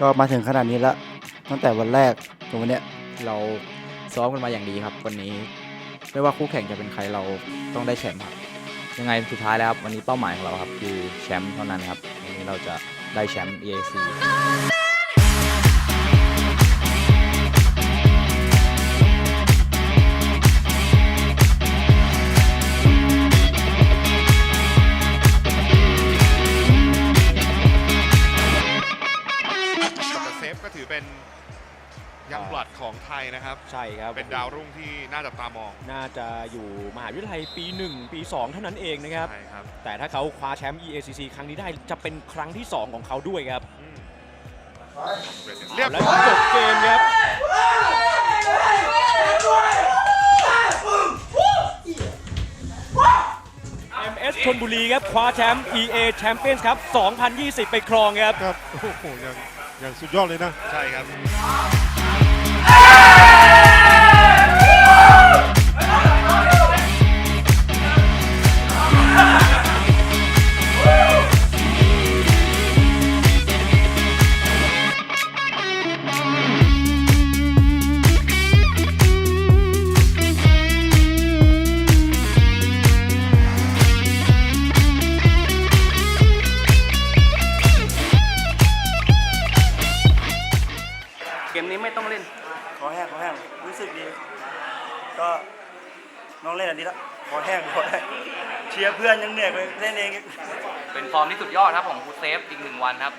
ก็มาถึงขนาดนี้แล้วตั้งแต่วันแรกจนวันเนี้ยเราซ้อมกันมาอย่างดีครับ วันนี้ ไม่ว่าคู่แข่งจะเป็นใครเราต้องได้แชมป์ครับ ยังไงสุดท้ายแล้วครับวันนี้เป้าหมายของเราครับคือแชมป์เท่านั้นครับวันนี้เราจะได้แชมป์ EAC ถือเป็นยังบลัดของไทยนะครับ ใช่ครับเป็นดาวรุ่งที่น่าจับตามอง น่าจะอยู่มหาวิทยาลัยปี 1 ปี 2 เท่านั้นเองนะครับ ใช่ครับ แต่ถ้าเขาคว้าแชมป์ EACC ครั้งนี้ได้จะเป็นครั้งที่ 2 ของเขาด้วยครับอืมเรียบแล้วร้อยจบเกมครับ MS ชนบุรีครับคว้าแชมป์ EA Champions ครับ 2020 ไปครองครับ ครับ โอ้โหอย่าง อย่างสุดยอดเลยนะ ใช่ครับ มนี้ไม่ต้องเล่น ขอแห้งขอแห้งรู้สึกดี ก็น้องเล่นอันนี้ละขอแห้งขอแห้งเชียร์เพื่อนยังเหนื่อยไปเล่นเองอีกเป็นฟอร์มที่สุดยอดครับของฟูเซฟอีกหนึ่งวันครับ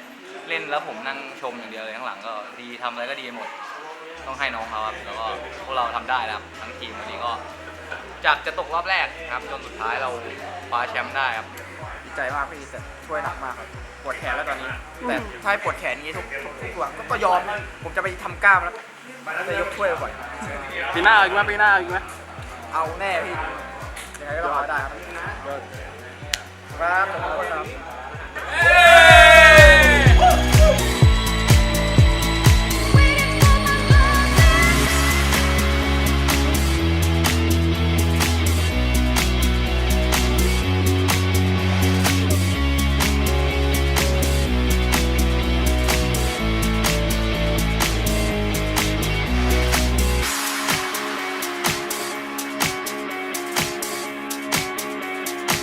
เล่นแล้วผมนั่งชมอย่างเดียวเลยข้างหลังก็ดีทำอะไรก็ดีหมด ต้องให้น้องเขาครับแล้วก็พวกเราทำได้แล้วครับทั้งทีมวันนี้ก็ จากจะตกรอบแรกครับจนสุดท้ายเราคว้าแชมป์ได้ครับดี ใจมากพี่แต่ช่วยหนักมากครับปวดแขนแล้วตอนนี้ แต่ถ้าให้ปวดแขนอย่างนี้ทุกทุกทุกวันก็ก็ยอมผมจะไปทำกล้ามแล้วจะยกถ้วยบ่อยปีหน้าอีกไหมปีหน้าอีกไหมเอาแน่พี่ยังไงก็ต้องเอาให้ได้ครับครับขอบคุณครับ